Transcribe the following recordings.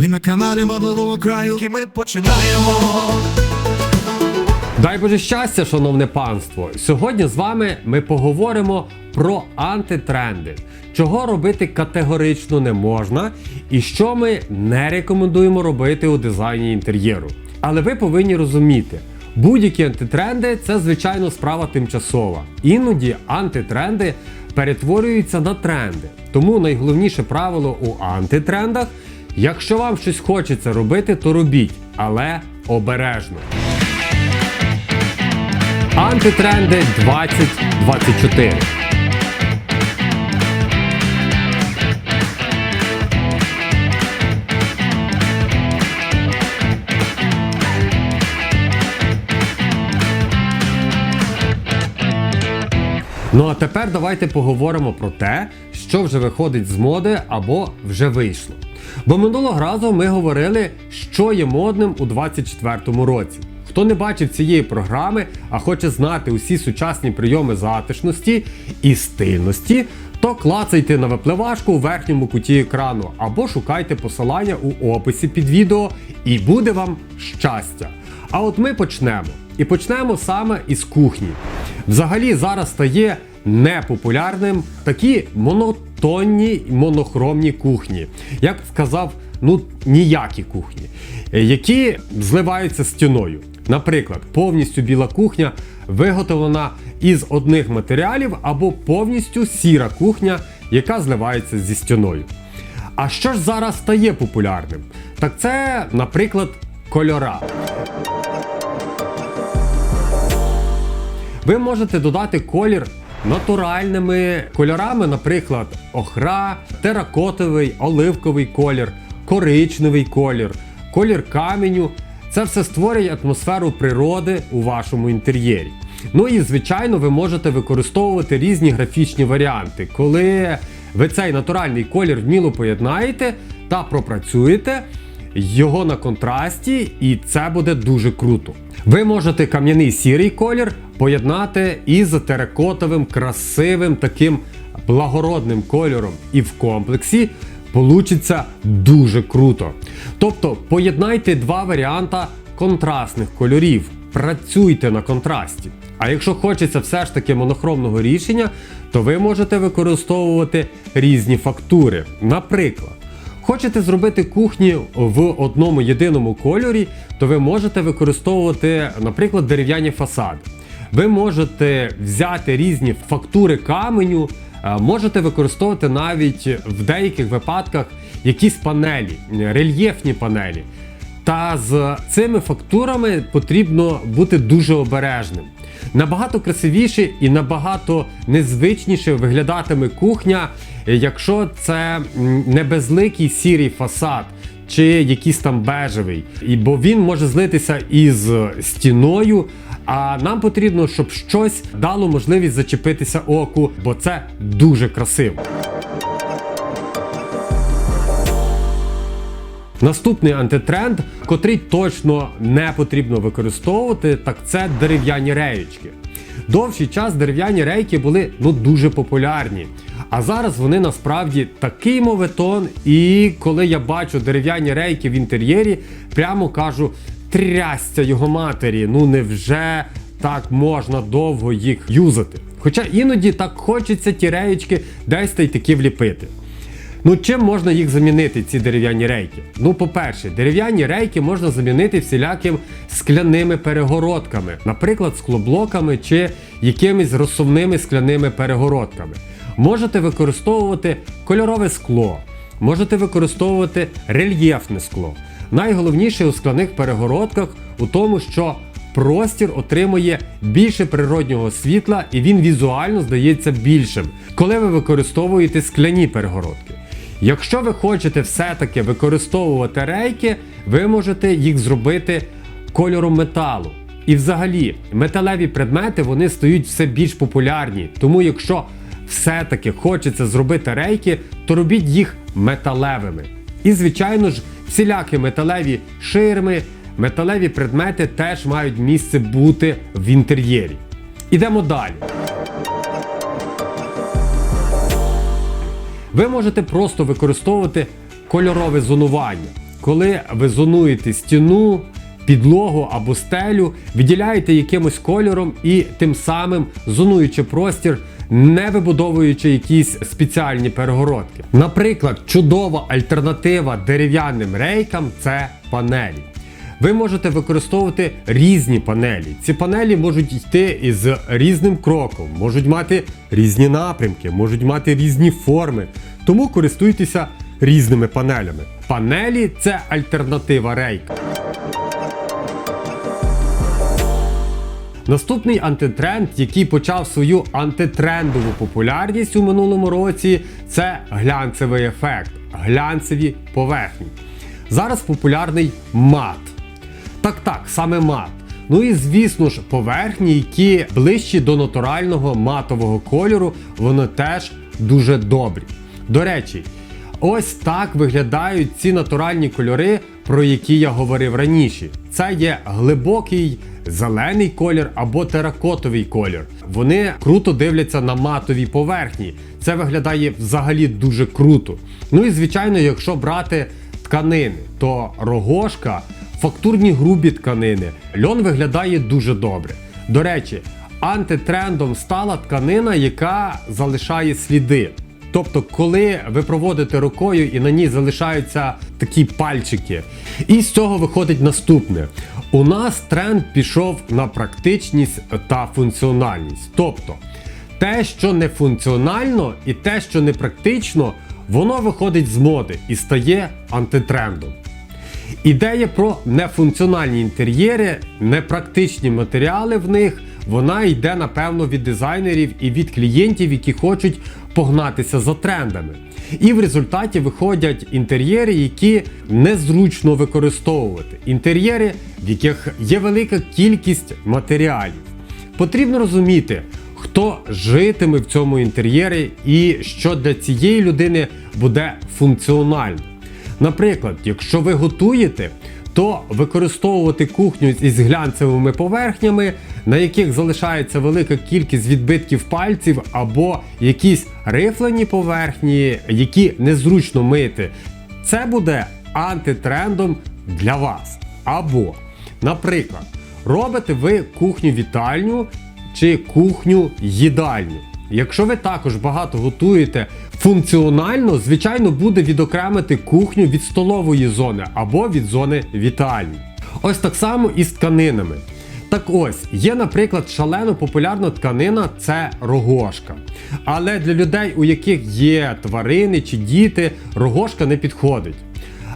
Ви на каналі Модового краю, і ми починаємо. Дай Боже щастя, шановне панство! Сьогодні з вами ми поговоримо про антитренди, чого робити категорично не можна, і що ми не рекомендуємо робити у дизайні інтер'єру. Але ви повинні розуміти, будь-які антитренди це звичайно справа тимчасова. Іноді антитренди перетворюються на тренди. Тому найголовніше правило у антитрендах: якщо вам щось хочеться робити, то робіть, але обережно. Антитренди 2024. Ну а тепер давайте поговоримо про те, що вже виходить з моди або вже вийшло. Бо минулого разу ми говорили, що є модним у 2024 році. Хто не бачив цієї програми, а хоче знати усі сучасні прийоми затишності і стильності, то клацайте на випливашку у верхньому куті екрану або шукайте посилання у описі під відео, і буде вам щастя. А от ми почнемо. І почнемо саме із кухні. Взагалі зараз стає непопулярним такі монотонні монохромні кухні. Я б сказав, ну ніякі кухні, які зливаються стіною. Наприклад, повністю біла кухня виготовлена із одних матеріалів або повністю сіра кухня, яка зливається зі стіною. А що ж зараз стає популярним? Так це, наприклад, кольора. Ви можете додати колір натуральними кольорами, наприклад, охра, теракотовий, оливковий колір, коричневий колір, колір каменю. Це все створює атмосферу природи у вашому інтер'єрі. Ну і звичайно, ви можете використовувати різні графічні варіанти, коли ви цей натуральний колір вміло поєднаєте та пропрацюєте його на контрасті, і це буде дуже круто. Ви можете кам'яний сірий колір поєднати із теракотовим, красивим таким благородним кольором, і в комплексі получиться дуже круто. Тобто поєднайте два варіанта контрастних кольорів, працюйте на контрасті. А якщо хочеться все ж таки монохромного рішення, то ви можете використовувати різні фактури. Наприклад, Хочете зробити кухню в одному єдиному кольорі, то ви можете використовувати, наприклад, дерев'яні фасади. Ви можете взяти різні фактури каменю, е, можете використовувати навіть в деяких випадках якісь панелі, рельєфні панелі. Та з цими фактурами потрібно бути дуже обережним. Набагато красивіше і набагато незвичніше виглядатиме кухня, якщо це не безликий сірий фасад чи якийсь там бежевий. Бо він може злитися із стіною. А нам потрібно, щоб щось дало можливість зачепитися оку, бо це дуже красиво. Наступний антитренд, котрий точно не потрібно використовувати, так це дерев'яні реєчки. Довший час дерев'яні рейки були ну дуже популярні. А зараз вони насправді такий моветон. І коли я бачу дерев'яні рейки в інтер'єрі, прямо кажу трясця його матері. Ну невже так можна довго їх юзати? Хоча іноді так хочеться ті реєчки десь та й таки вліпити. Ну, чим можна їх замінити, ці дерев'яні рейки? Ну, по-перше, дерев'яні рейки можна замінити всіляким скляними перегородками, наприклад, склоблоками чи якимись розсувними скляними перегородками. Можете використовувати кольорове скло, можете використовувати рельєфне скло. Найголовніше у скляних перегородках у тому, що простір отримує більше природнього світла і він візуально здається більшим, коли ви використовуєте скляні перегородки. Якщо ви хочете все-таки використовувати рейки, ви можете їх зробити кольором металу. І взагалі, металеві предмети вони стають все більш популярні. Тому якщо все-таки хочеться зробити рейки, то робіть їх металевими. І, звичайно ж, всілякі металеві ширми, металеві предмети теж мають місце бути в інтер'єрі. Ідемо далі. Ви можете просто використовувати кольорове зонування. коли ви зонуєте стіну, підлогу або стелю, виділяєте якимось кольором і тим самим зонуючи простір, не вибудовуючи якісь спеціальні перегородки. Наприклад, чудова альтернатива дерев'яним рейкам це панелі. Ви можете використовувати різні панелі. Ці панелі можуть йти із різним кроком, можуть мати різні напрямки, можуть мати різні форми. Тому користуйтеся різними панелями. Панелі це альтернатива рейка. Наступний антитренд, який почав свою антитрендову популярність у минулому році, це глянцевий ефект, глянцеві поверхні. Зараз популярний мат. Так, так, саме мат. Ну і звісно ж, поверхні, які ближчі до натурального матового кольору, вони теж дуже добрі. До речі, ось так виглядають ці натуральні кольори, про які я говорив раніше. Це є глибокий зелений колір або теракотовий колір. Вони круто дивляться на матовій поверхні. Це виглядає взагалі дуже круто. Ну і звичайно, якщо брати тканини, то рогошка, фактурні грубі тканини, льон виглядає дуже добре. До речі, антитрендом стала тканина, яка залишає сліди. Тобто, коли ви проводите рукою і на ній залишаються такі пальчики. І з цього виходить наступне: у нас тренд пішов на практичність та функціональність. Тобто, те, що не функціонально, і те, що не практично, воно виходить з моди і стає антитрендом. Ідея про нефункціональні інтер'єри, непрактичні матеріали в них, вона йде напевно від дизайнерів і від клієнтів, які хочуть погнатися за трендами. І в результаті виходять інтер'єри, які незручно використовувати. Інтер'єри, в яких є велика кількість матеріалів. Потрібно розуміти, хто житиме в цьому інтер'єрі і що для цієї людини буде функціонально. Наприклад, якщо ви готуєте, то використовувати кухню із глянцевими поверхнями, на яких залишається велика кількість відбитків пальців, або якісь рифлені поверхні, які незручно мити, це буде антитрендом для вас. Або, наприклад, робите ви кухню-вітальню чи кухню-їдальню. Якщо ви також багато готуєте функціонально, звичайно, буде відокремити кухню від столової зони або від зони вітальні. Ось так само і з тканинами. Так ось, є, наприклад, шалено популярна тканина це рогошка. Але для людей, у яких є тварини чи діти, рогошка не підходить.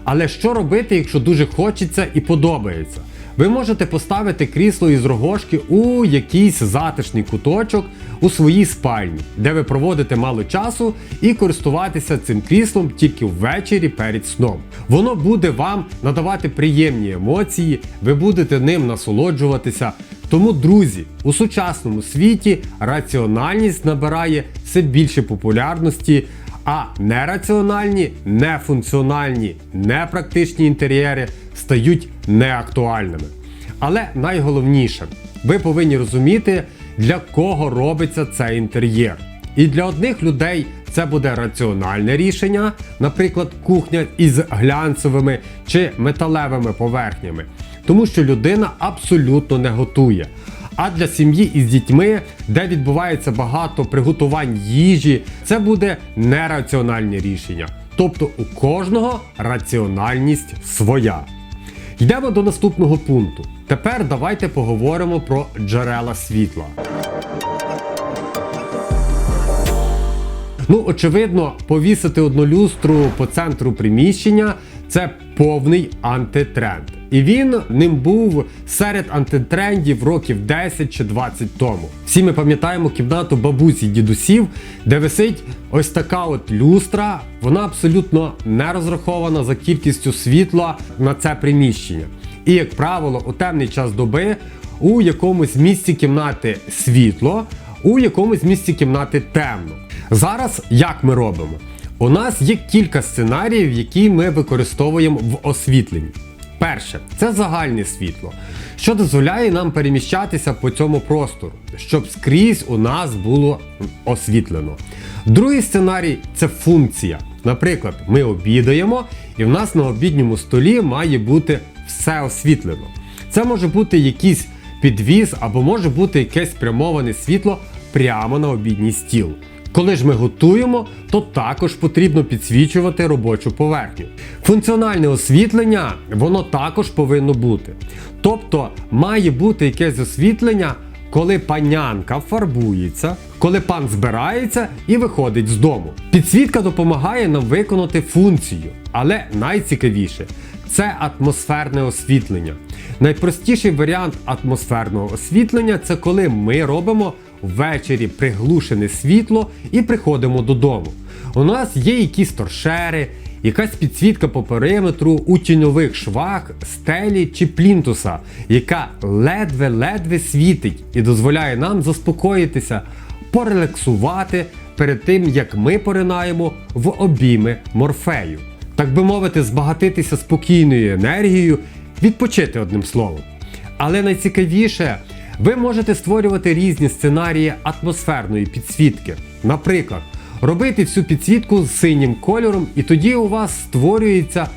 Але що робити, якщо дуже хочеться і подобається? Ви можете поставити крісло із рогошки у якийсь затишний куточок у своїй спальні, де ви проводите мало часу і користуватися цим кріслом тільки ввечері перед сном. Воно буде вам надавати приємні емоції, ви будете ним насолоджуватися. Тому, друзі, у сучасному світі раціональність набирає все більше популярності. А нераціональні, нефункціональні, непрактичні інтер'єри стають неактуальними. Але найголовніше, ви повинні розуміти, для кого робиться цей інтер'єр. І для одних людей це буде раціональне рішення, наприклад, кухня із глянцевими чи металевими поверхнями, тому що людина абсолютно не готує. А для сім'ї із дітьми, де відбувається багато приготувань їжі, це буде нераціональне рішення. Тобто у кожного раціональність своя. Йдемо до наступного пункту. Тепер давайте поговоримо про джерела світла. Ну, очевидно, повісити одну люстру по центру приміщення це повний антитренд. І він ним був серед антитрендів років 10 чи 20 тому. Всі ми пам'ятаємо кімнату бабусі дідусів, де висить ось така от люстра. Вона абсолютно не розрахована за кількістю світла на це приміщення. І, як правило, у темний час доби у якомусь місці кімнати світло, у якомусь місці кімнати темно. Зараз як ми робимо? У нас є кілька сценаріїв, які ми використовуємо в освітленні. Перше, це загальне світло, що дозволяє нам переміщатися по цьому простору, щоб скрізь у нас було освітлено. Другий сценарій це функція. Наприклад, ми обідаємо, і в нас на обідньому столі має бути все освітлено. Це може бути якийсь підвіз або може бути якесь спрямоване світло прямо на обідній стіл. Коли ж ми готуємо, то також потрібно підсвічувати робочу поверхню. Функціональне освітлення, воно також повинно бути. Тобто має бути якесь освітлення, коли панянка фарбується, коли пан збирається і виходить з дому. Підсвітка допомагає нам виконати функцію, але найцікавіше це атмосферне освітлення. Найпростіший варіант атмосферного освітлення це коли ми робимо ввечері приглушене світло і приходимо додому. У нас є якісь торшери, якась підсвітка по периметру у тіньових швах, стелі чи плінтуса, яка ледве-ледве світить і дозволяє нам заспокоїтися, порелаксувати перед тим, як ми поринаємо в обійми морфею. Так би мовити, збагатитися спокійною енергією, відпочити одним словом. Але найцікавіше, ви можете створювати різні сценарії атмосферної підсвітки. Наприклад, робити всю підсвітку з синім кольором, і тоді у вас створюється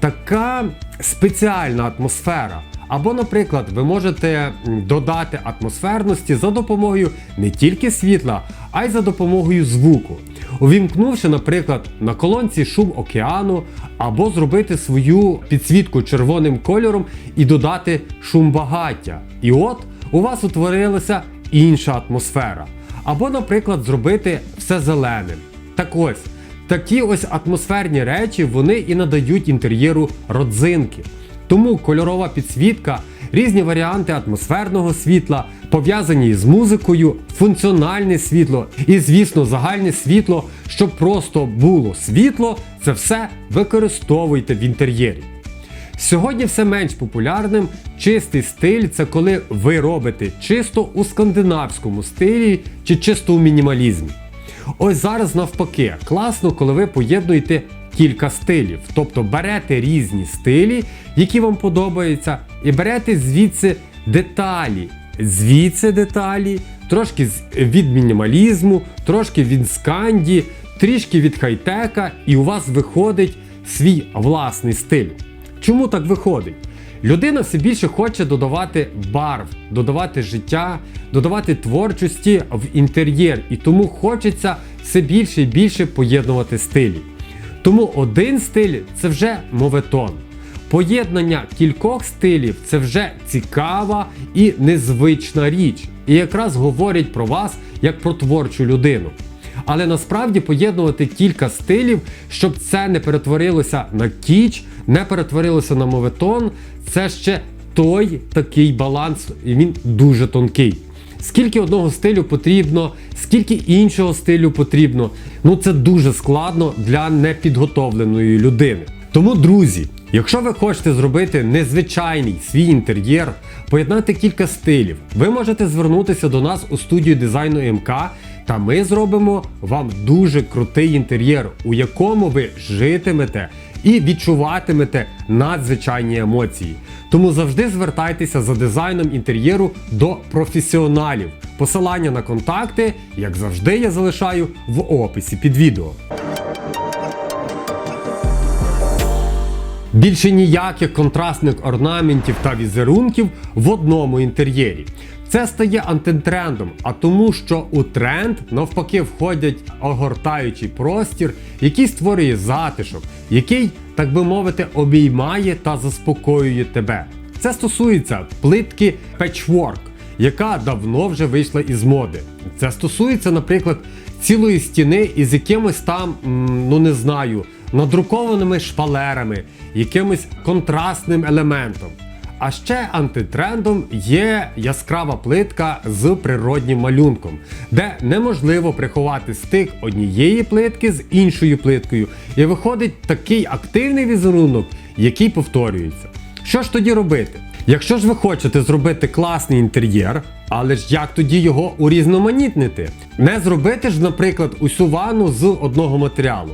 така спеціальна атмосфера. Або, наприклад, ви можете додати атмосферності за допомогою не тільки світла, а й за допомогою звуку. Увімкнувши, наприклад, на колонці шум океану, або зробити свою підсвітку червоним кольором і додати шум багаття. І от у вас утворилася інша атмосфера. Або, наприклад, зробити все зеленим. Так ось, такі ось атмосферні речі вони і надають інтер'єру родзинки. Тому кольорова підсвітка, різні варіанти атмосферного світла, пов'язані з музикою, функціональне світло і, звісно, загальне світло, щоб просто було світло, це все використовуйте в інтер'єрі. Сьогодні все менш популярним чистий стиль це коли ви робите чисто у скандинавському стилі чи чисто у мінімалізмі. Ось зараз навпаки, класно, коли ви поєднуєте кілька стилів, тобто берете різні стилі, які вам подобаються, і берете звідси деталі, звідси деталі, трошки від мінімалізму, трошки від сканді, трішки від хай-тека, і у вас виходить свій власний стиль. Чому так виходить? Людина все більше хоче додавати барв, додавати життя, додавати творчості в інтер'єр, і тому хочеться все більше і більше поєднувати стилі. Тому один стиль це вже моветон. Поєднання кількох стилів це вже цікава і незвична річ. І якраз говорять про вас як про творчу людину. Але насправді поєднувати кілька стилів, щоб це не перетворилося на кіч, не перетворилося на моветон, це ще той такий баланс, і він дуже тонкий. Скільки одного стилю потрібно, скільки іншого стилю потрібно. Ну це дуже складно для непідготовленої людини. Тому, друзі, якщо ви хочете зробити незвичайний свій інтер'єр, поєднати кілька стилів, ви можете звернутися до нас у студію дизайну МК, та ми зробимо вам дуже крутий інтер'єр, у якому ви житимете і відчуватимете надзвичайні емоції. Тому завжди звертайтеся за дизайном інтер'єру до професіоналів. Посилання на контакти, як завжди, я залишаю в описі під відео. Більше ніяких контрастних орнаментів та візерунків в одному інтер'єрі. Це стає антитрендом, а тому, що у тренд навпаки входять огортаючий простір, який створює затишок, який, так би мовити, обіймає та заспокоює тебе. Це стосується плитки Patchwork, яка давно вже вийшла із моди. Це стосується, наприклад, цілої стіни із якимось там, ну не знаю, надрукованими шпалерами, якимось контрастним елементом. А ще антитрендом є яскрава плитка з природнім малюнком, де неможливо приховати стик однієї плитки з іншою плиткою, і виходить такий активний візерунок, який повторюється. Що ж тоді робити? Якщо ж ви хочете зробити класний інтер'єр, але ж як тоді його урізноманітнити? Не зробити ж, наприклад, усю ванну з одного матеріалу.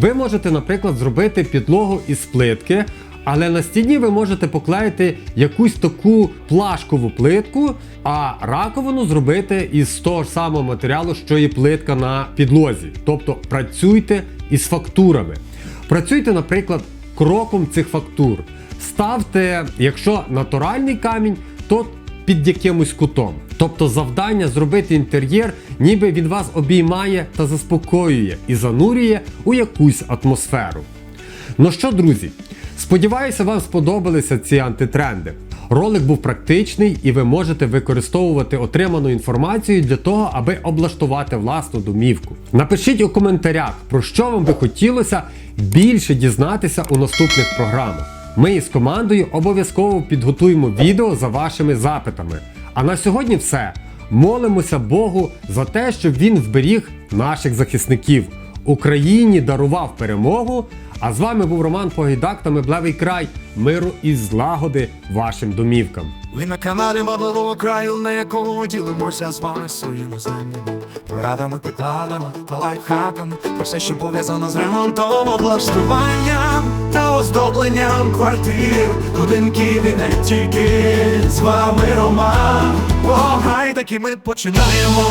Ви можете, наприклад, зробити підлогу із плитки, Але на стіні ви можете поклеїти якусь таку плашкову плитку, а раковину зробити із того ж самого матеріалу, що і плитка на підлозі. Тобто працюйте із фактурами. Працюйте, наприклад, кроком цих фактур. Ставте, якщо натуральний камінь, то під якимось кутом. Тобто завдання зробити інтер'єр, ніби він вас обіймає та заспокоює і занурює у якусь атмосферу. Ну що, друзі, сподіваюся, вам сподобалися ці антитренди. Ролик був практичний і ви можете використовувати отриману інформацію для того, аби облаштувати власну домівку. Напишіть у коментарях, про що вам би хотілося більше дізнатися у наступних програмах. Ми із командою обов'язково підготуємо відео за вашими запитами. А на сьогодні все. Молимося Богу за те, щоб він вберіг наших захисників. Україні дарував перемогу. А з вами був Роман Погайдак та Меблевий край. Миру і злагоди вашим домівкам. Ви на каналі Модливого краю, на якому ділимося з вами своїми знаннями, порадами, питаннями та лайфхаками про все, що пов'язано з ремонтом, облаштуванням та оздобленням квартир, будинків і не тільки з вами Роман. Погай таки ми починаємо.